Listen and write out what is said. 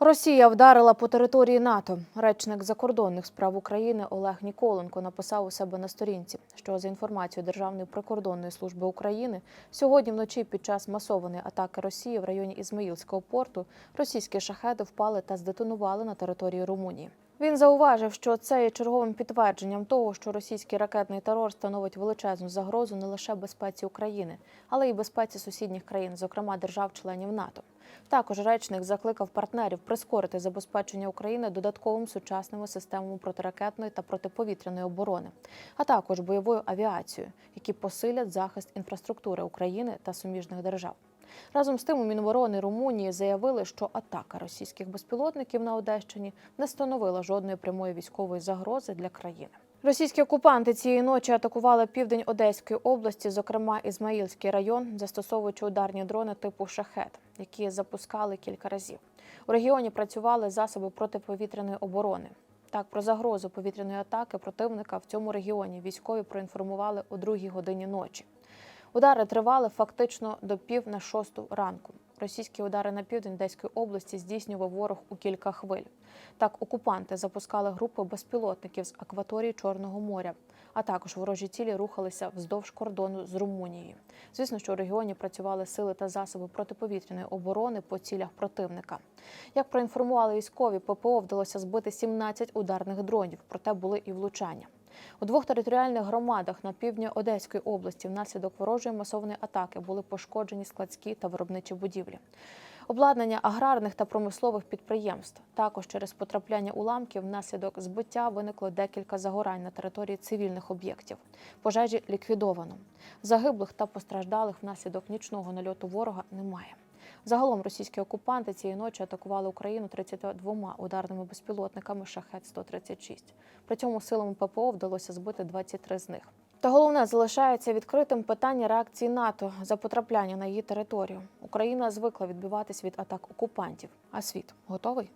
Росія вдарила по території НАТО. Речник закордонних справ України Олег Ніколенко написав у себе на сторінці, що за інформацією Державної прикордонної служби України сьогодні вночі під час масованої атаки Росії в районі Ізмаїльського порту російські шахеди впали та здетонували на території Румунії. Він зауважив, що це є черговим підтвердженням того, що російський ракетний терор становить величезну загрозу не лише безпеці України, але й безпеці сусідніх країн, зокрема держав-членів НАТО. Також речник закликав партнерів прискорити забезпечення України додатковими сучасними системами протиракетної та протиповітряної оборони, а також бойовою авіацією, які посилять захист інфраструктури України та суміжних держав. Разом з тим у Міноборони Румунії заявили, що атака російських безпілотників на Одещині не становила жодної прямої військової загрози для країни. Російські окупанти цієї ночі атакували південь Одеської області, зокрема Ізмаїльський район, застосовуючи ударні дрони типу шахет, які запускали кілька разів. У регіоні працювали засоби протиповітряної оборони. Так, про загрозу повітряної атаки противника в цьому регіоні військові проінформували о другій годині ночі. Удари тривали фактично до пів на шосту ранку. Російські удари на південь Одеської області здійснював ворог у кілька хвиль. Так, окупанти запускали групи безпілотників з акваторії Чорного моря, а також ворожі цілі рухалися вздовж кордону з Румунією. Звісно, що у регіоні працювали сили та засоби протиповітряної оборони по цілях противника. Як проінформували військові, ППО вдалося збити 17 ударних дронів, проте були і влучання. У двох територіальних громадах на півдні Одеської області внаслідок ворожої масованої атаки були пошкоджені складські та виробничі будівлі. Обладнання аграрних та промислових підприємств. Також через потрапляння уламків внаслідок збиття виникло декілька загорань на території цивільних об'єктів. Пожежі ліквідовано. Загиблих та постраждалих внаслідок нічного нальоту ворога немає. Загалом російські окупанти цієї ночі атакували Україну 32 ударними безпілотниками Шахет-136. При цьому силам ППО вдалося збити 23 з них. Та головне залишається відкритим питання реакції НАТО за потрапляння на її територію. Україна звикла відбиватись від атак окупантів. А світ готовий?